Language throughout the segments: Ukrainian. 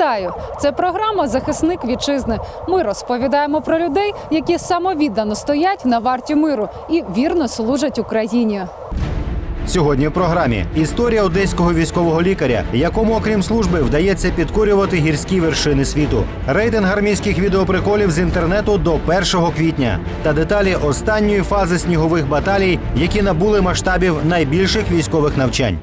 Вітаю! Це програма Захисник вітчизни. Ми розповідаємо про людей, які самовіддано стоять на варті миру і вірно служать Україні. Сьогодні в програмі історія одеського військового лікаря, якому, окрім служби, вдається підкорювати гірські вершини світу. Рейтинг армійських відеоприколів з інтернету до 1 квітня та деталі останньої фази снігових баталій, які набули масштабів найбільших військових навчань.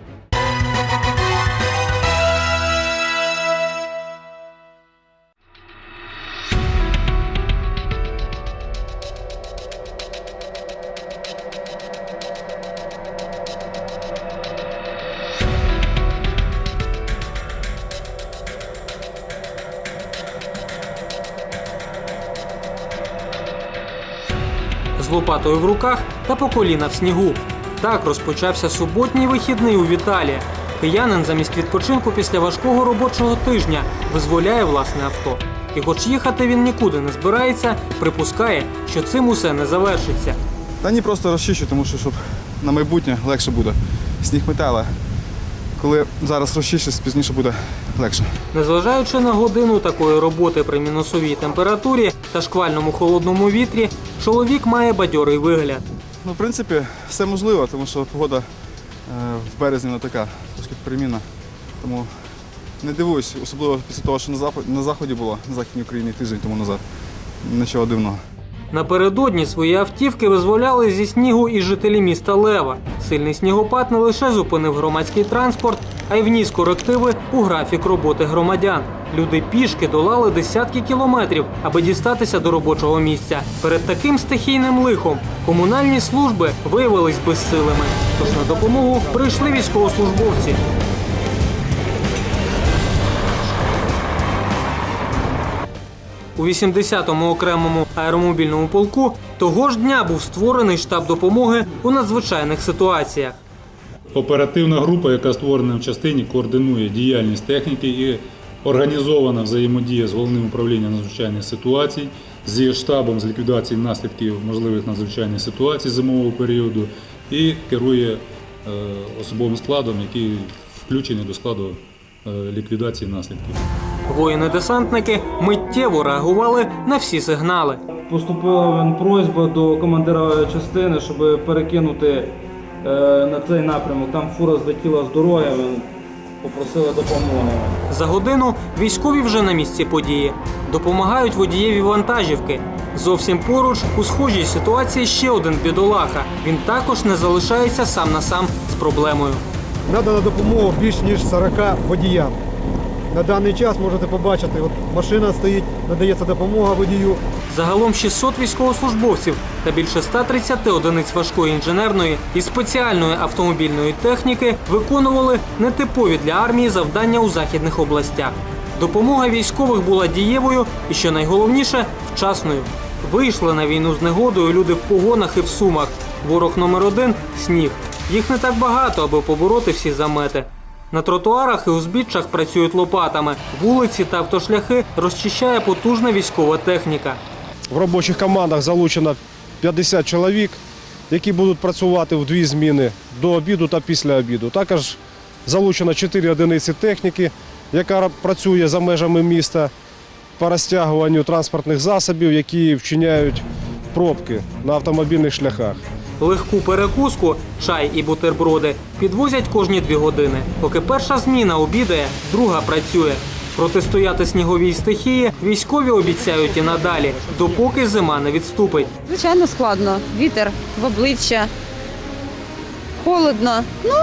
З лопатою в руках та по коліна в снігу. Так розпочався суботній вихідний у Віталія. Киянин замість відпочинку після важкого робочого тижня визволяє власне авто. І хоч їхати він нікуди не збирається, припускає, що цим усе не завершиться. Та ні, просто розчищу, тому що щоб на майбутнє легше буде. Сніг метала. Коли зараз розчищу, пізніше буде легше. Незважаючи на годину такої роботи при мінусовій температурі та шквальному холодному вітрі, чоловік має бадьорий вигляд. Ну, в принципі, все можливо, тому що погода е, в березні не така, трошки перемінна. Тому не дивуюсь, особливо після того, що на заході було, на Західній Україні тиждень тому назад. Нічого дивного. Напередодні свої автівки визволяли зі снігу і жителі міста Лева. Сильний снігопад не лише зупинив громадський транспорт, а й вніс корективи у графік роботи громадян. Люди пішки долали десятки кілометрів, аби дістатися до робочого місця. Перед таким стихійним лихом комунальні служби виявились безсилими. Тож на допомогу прийшли військовослужбовці. У 80-му окремому аеромобільному полку того ж дня був створений штаб допомоги у надзвичайних ситуаціях. Оперативна група, яка створена в частині, координує діяльність техніки і організована взаємодія з головним управлінням надзвичайних ситуацій, з штабом з ліквідації наслідків можливих надзвичайних ситуацій зимового періоду і керує е, особовим складом, який включений до складу е, ліквідації наслідків. Воїни-десантники миттєво реагували на всі сигнали. Поступила просьба до командира частини, щоб перекинути е, на цей напрямок. Там фура злетіла з дороги, він попросили допомоги. За годину військові вже на місці події. Допомагають водієві вантажівки. Зовсім поруч у схожій ситуації ще один бідолаха. Він також не залишається сам на сам з проблемою. Надана допомога більш ніж 40 водіям. На даний час можете побачити, от машина стоїть, надається допомога водію. Загалом 600 військовослужбовців та більше 130 одиниць важкої інженерної і спеціальної автомобільної техніки виконували нетипові для армії завдання у західних областях. Допомога військових була дієвою і, що найголовніше, вчасною. Вийшли на війну з негодою люди в погонах і в сумах. Ворог номер один сніг. Їх не так багато, аби побороти всі замети. На тротуарах і узбіччях працюють лопатами. Вулиці та автошляхи розчищає потужна військова техніка. В робочих командах залучено 50 чоловік, які будуть працювати в дві зміни до обіду та після обіду. Також залучено 4 одиниці техніки, яка працює за межами міста по розтягуванню транспортних засобів, які вчиняють пробки на автомобільних шляхах. Легку перекуску, чай і бутерброди підвозять кожні дві години. Поки перша зміна обідає, друга працює. Протистояти сніговій стихії військові обіцяють і надалі, допоки зима не відступить. Звичайно, складно. Вітер в обличчя. Холодно. Ну,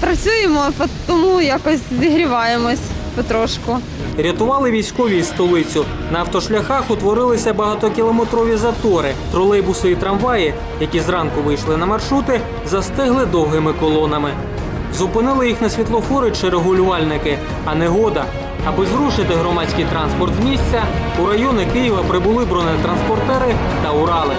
працюємо, тому якось зігріваємось потрошку. Рятували військові із столицю. На автошляхах утворилися багатокілометрові затори. Тролейбуси і трамваї, які зранку вийшли на маршрути, застигли довгими колонами. Зупинили їх на світлофори чи регулювальники, а негода. Аби зрушити громадський транспорт з місця, у райони Києва прибули бронетранспортери та Урали.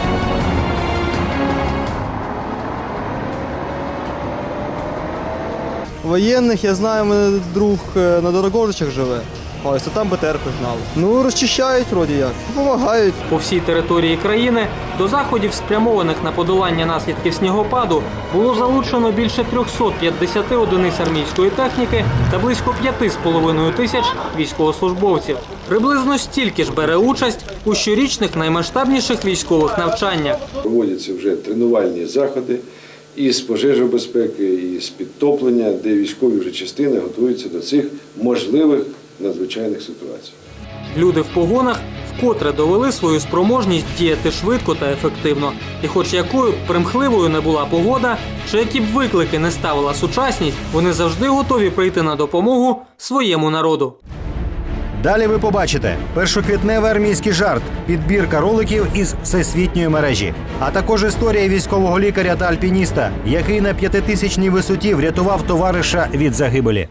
Воєнних, я знаю, мене друг е, на Дорогожичах живе. Ось, то там БТР погнали. Ну, розчищають вроді як. Допомагають. По всій території країни до заходів, спрямованих на подолання наслідків снігопаду, було залучено більше 350 одиниць армійської техніки та близько 5,5 тисяч військовослужбовців. Приблизно стільки ж бере участь у щорічних наймасштабніших військових навчаннях. Проводяться вже тренувальні заходи із пожежобезпеки, і з підтоплення, де військові вже частини готуються до цих можливих надзвичайних ситуацій. Люди в погонах вкотре довели свою спроможність діяти швидко та ефективно. І хоч якою б примхливою не була погода, чи які б виклики не ставила сучасність, вони завжди готові прийти на допомогу своєму народу. Далі ви побачите першоквітневий армійський жарт, підбірка роликів із всесвітньої мережі, а також історія військового лікаря та альпініста, який на п'ятитисячній висоті врятував товариша від загибелі.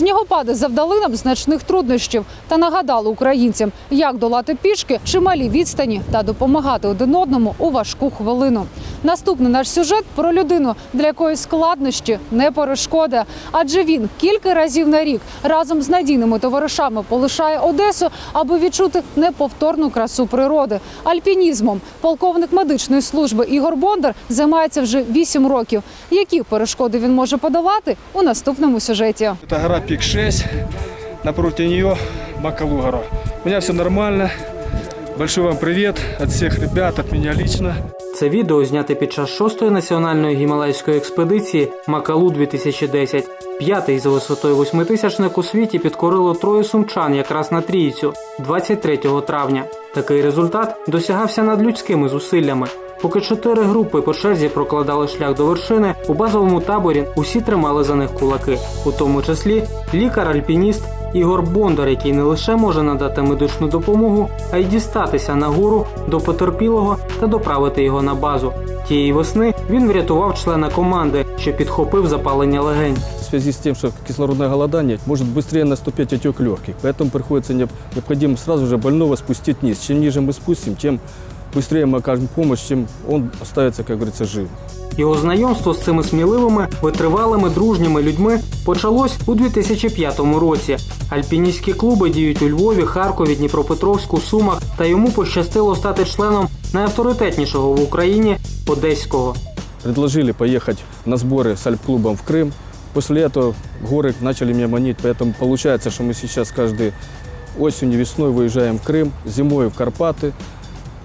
Снігопади завдали нам значних труднощів та нагадали українцям, як долати пішки чималі відстані та допомагати один одному у важку хвилину. Наступний наш сюжет про людину, для якої складнощі не перешкода, адже він кілька разів на рік разом з надійними товаришами полишає Одесу, аби відчути неповторну красу природи. Альпінізмом полковник медичної служби Ігор Бондар займається вже 8 років. Які перешкоди він може подолати у наступному сюжеті? Это гора Пик-6, напротив нее Макалу гора. У меня все нормально. Большой вам привет от всех ребят, от меня лично. Це відео зняте під час шостої національної гімалайської експедиції Макалу 2010. П'ятий за висотою восьмитисячник у світі підкорило троє сумчан якраз на трійцю 23 травня. Такий результат досягався надлюдськими зусиллями. Поки чотири групи по черзі прокладали шлях до вершини, у базовому таборі усі тримали за них кулаки, у тому числі лікар-альпініст Ігор Бондар, який не лише може надати медичну допомогу, а й дістатися на гору до потерпілого та доправити його на базу. Тієї весни він врятував члена команди, що підхопив запалення легень. В связи с тем, что кислородное голодание может быстрее наступить отек легких. Поэтому приходится необ- необходимо сразу же больного спустить вниз. Чем ниже мы спустим, тем быстрее мы окажем помощь, чем он оставится, как говорится, жив. Його знайомство з цими сміливими, витривалими, дружніми людьми почалось у 2005 році. Альпіністські клуби діють у Львові, Харкові, Дніпропетровську, Сумах, та йому пощастило стати членом найавторитетнішого в Україні Одеського. Предложили поехать на сборы с альп-клубом в Крым. После этого горы начали меня манить, поэтому получается, что мы сейчас каждый осенью, весной выезжаем в Крым, зимой в Карпаты,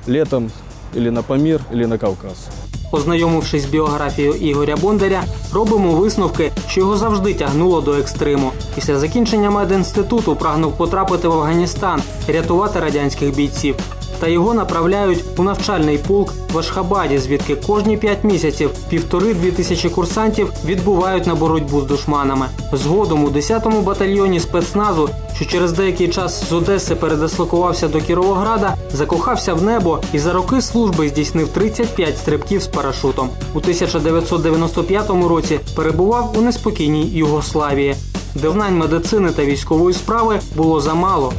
летом или на Памир, или на Кавказ. Ознайомившись з біографією Ігоря Бондаря, робимо висновки, що його завжди тягнуло до екстриму. Після закінчення медінституту прагнув потрапити в Афганістан, рятувати радянських бійців. Та його направляють у навчальний полк в Ашхабаді, звідки кожні п'ять місяців півтори-дві тисячі курсантів відбувають на боротьбу з душманами. Згодом у 10-му батальйоні спецназу, що через деякий час з Одеси передислокувався до Кіровограда, закохався в небо і за роки служби здійснив 35 стрибків з парашутом. У 1995 році перебував у неспокійній Югославії, де знань медицини та військової справи було замало.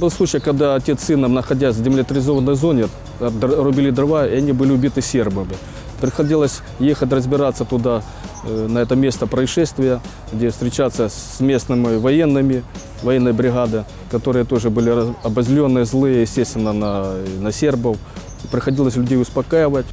Был случай, когда отец с сыном, находясь в демилитаризованной зоне, др- рубили дрова, и они были убиты сербами. Приходилось ехать разбираться туда, э, на это место происшествия, где встречаться с местными военными, военной бригады, которые тоже были раз- обозленные, злые, естественно, на, на сербов. Приходилось людей успокаивать.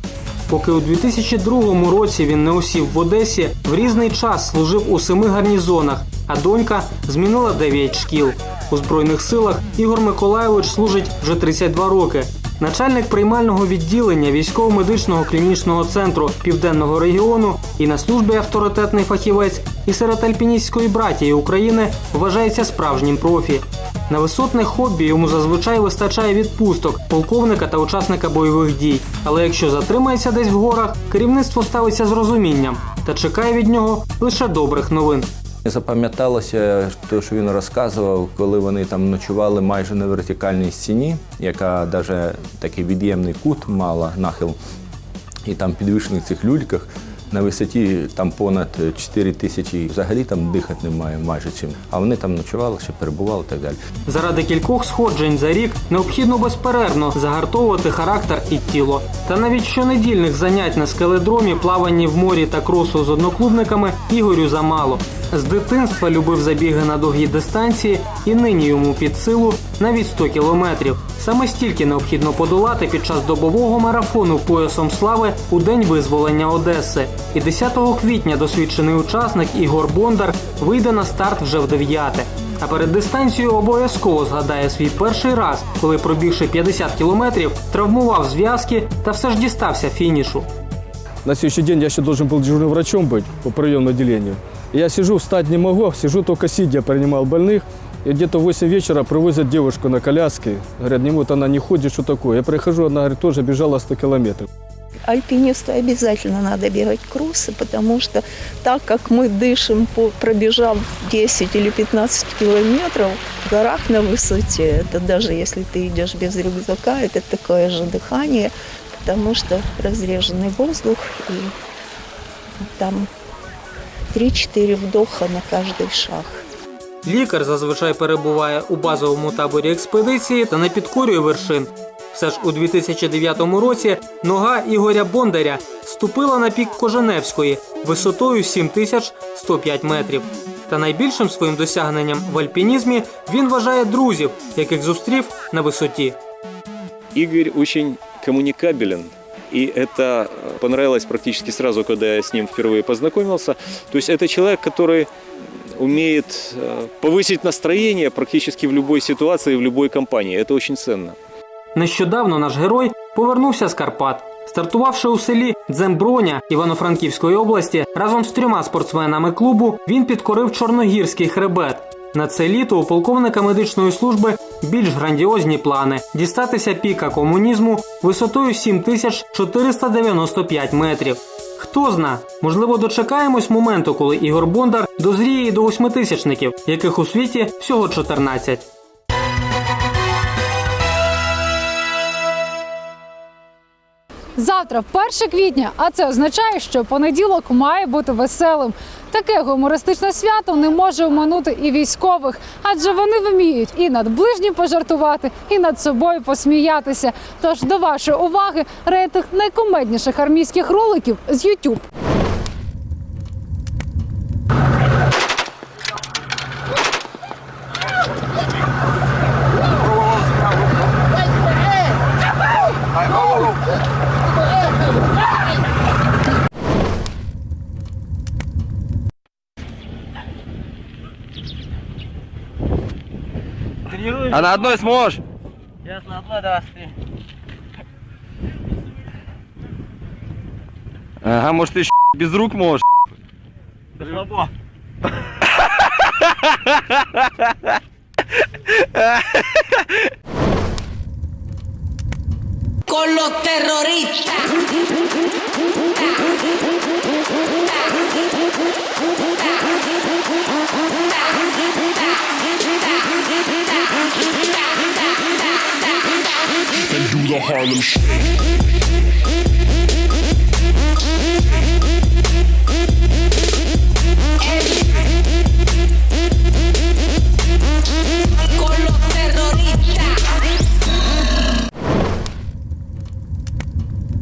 Поки у 2002 році він не осів в Одесі, в різний час служив у семи гарнізонах, а донька змінила 9 шкіл. У Збройних силах Ігор Миколайович служить вже 32 роки. Начальник приймального відділення військово-медичного клінічного центру південного регіону і на службі авторитетний фахівець, і серед альпіністської братії України вважається справжнім профі. На висотне хобі йому зазвичай вистачає відпусток полковника та учасника бойових дій. Але якщо затримається десь в горах, керівництво ставиться з розумінням та чекає від нього лише добрих новин. Запам'яталося те, що він розказував, коли вони там ночували майже на вертикальній стіні, яка навіть такий від'ємний кут мала нахил, і там підвішених цих люльках На висоті там понад 4 тисячі, взагалі там дихати немає майже чим. А вони там ночували, ще перебували і так далі. Заради кількох сходжень за рік необхідно безперервно загартовувати характер і тіло. Та навіть щонедільних занять на скеледромі, плаванні в морі та кросу з одноклубниками Ігорю замало. З дитинства любив забіги на довгі дистанції, і нині йому під силу навіть 100 кілометрів. Саме стільки необхідно подолати під час добового марафону поясом слави у день визволення Одеси. І 10 квітня досвідчений учасник Ігор Бондар вийде на старт вже в дев'яте. А перед дистанцією обов'язково згадає свій перший раз, коли пробігши 50 кілометрів, травмував зв'язки та все ж дістався фінішу. На следующий день я еще должен был дежурным врачом быть по приемному отделению. И Я сижу, встать не могу, сижу только сидя, принимал больных. И где-то в 8 вечера привозят девушку на коляске. Говорят, не вот она не ходит, что такое. Я прихожу, она говорит, тоже бежала 100 километров. Альпинисту обязательно надо бегать кроссы, потому что так как мы дышим, по, пробежав 10 или 15 километров в горах на высоте, это даже если ты идешь без рюкзака, это такое же дыхание, потому что разреженный воздух и там 3-4 вдоха на каждый шаг. Лікар зазвичай перебуває у базовому таборі експедиції та не підкорює вершин. Все ж у 2009 році нога Ігоря Бондаря ступила на пік Коженевської висотою 7105 метрів. Та найбільшим своїм досягненням в альпінізмі він вважає друзів, яких зустрів на висоті. Игорь очень коммуникабелен. И это э, понравилось практически сразу, когда я с ним впервые познакомился. То есть это человек, который умеет э, повысить настроение практически в любой ситуации, в любой компании. Это очень ценно. Нещодавно наш герой повернувся з Карпат. Стартувавши у селі Дземброня Івано-Франківської області, разом з трьома спортсменами клубу він підкорив Чорногірський хребет. На це літо у полковника медичної служби більш грандіозні плани дістатися піка комунізму висотою 7495 метрів. Хто зна, можливо, дочекаємось моменту, коли Ігор Бондар дозріє до восьмитисячників, яких у світі всього 14. Завтра, 1 квітня, а це означає, що понеділок має бути веселим. Таке гумористичне свято не може оминути і військових, адже вони вміють і над ближнім пожартувати, і над собою посміятися. Тож до вашої уваги рейтинг найкомедніших армійських роликів з YouTube. А на одной сможешь? Я на одной, давай, Ага, может ты без рук можешь? Слабо. con los terroristas. for Harlem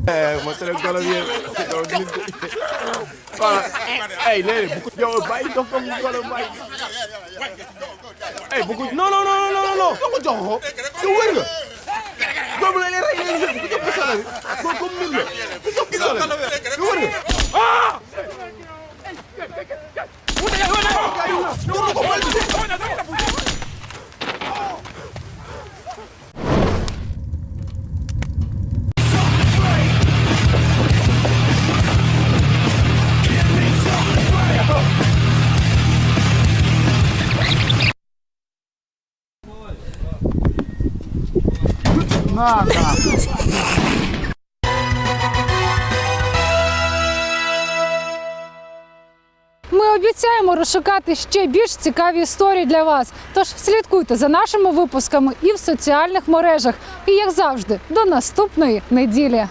Hey, muéstrale el yo, bite, don't come with color bite. Hey, no, no, no, no, no, no, no, no, no, no, no, no, boobu la leen rey leen ku jëm ci kanam bi comme mbir la. Ku jëm ci kanam bi. Ми обіцяємо розшукати ще більш цікаві історії для вас. Тож слідкуйте за нашими випусками і в соціальних мережах. І як завжди, до наступної неділі.